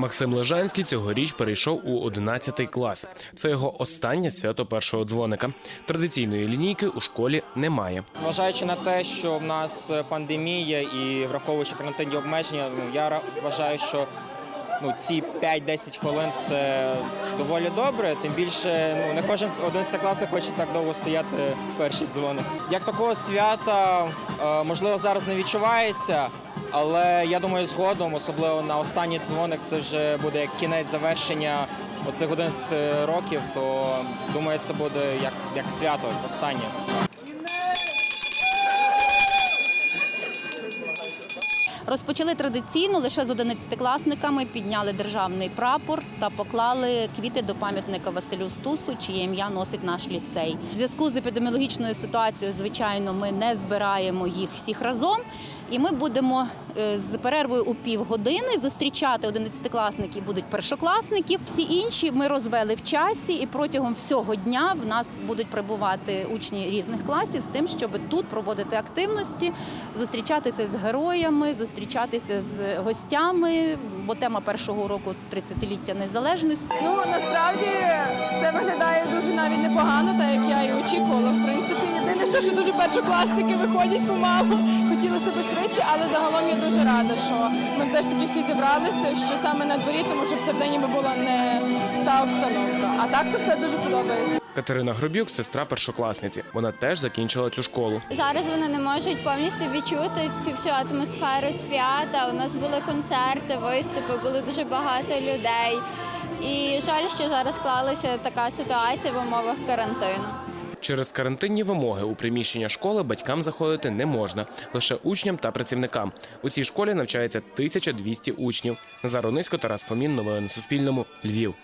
Максим Лежанський цьогоріч перейшов у 11 клас. Це його останнє свято першого дзвоника. Традиційної лінійки у школі немає. Зважаючи на те, що в нас пандемія і враховуючи карантинні обмеження, ну я вважаю, що ну ці 5-10 хвилин це доволі добре. Тим більше ну не кожен 11 хоче так довго стояти перший дзвоник. Як такого свята е, можливо зараз не відчувається. Але я думаю, згодом, особливо на останній дзвоник, це вже буде як кінець завершення оцих 11 років. То думаю, це буде як, як свято останнє. Розпочали традиційно лише з 11-класниками, підняли державний прапор та поклали квіти до пам'ятника Василю Стусу, чиє ім'я носить наш ліцей. В зв'язку з епідеміологічною ситуацією, звичайно, ми не збираємо їх всіх разом. І ми будемо е, з перервою у півгодини зустрічати 11-класників будуть першокласники. Всі інші ми розвели в часі, і протягом всього дня в нас будуть прибувати учні різних класів з тим, щоб тут проводити активності, зустрічатися з героями, зустрічатися з гостями. Бо тема першого року 30-ліття незалежності. Ну насправді все виглядає дуже навіть непогано, так як я і очікувала. Що, що дуже першокласники виходять помалу. Хотілося б швидше, але загалом я дуже рада, що ми все ж таки всі зібралися, що саме на дворі, тому що всередині би була не та обстановка. А так то все дуже подобається. Катерина Гробюк, сестра першокласниці. Вона теж закінчила цю школу. Зараз вони не можуть повністю відчути цю всю атмосферу свята. У нас були концерти, виступи, було дуже багато людей. І жаль, що зараз склалася така ситуація в умовах карантину. Через карантинні вимоги у приміщення школи батькам заходити не можна, лише учням та працівникам. У цій школі навчається 1200 учнів. Назар Онисько, Тарас Фомін. Новини на Суспільному. Львів.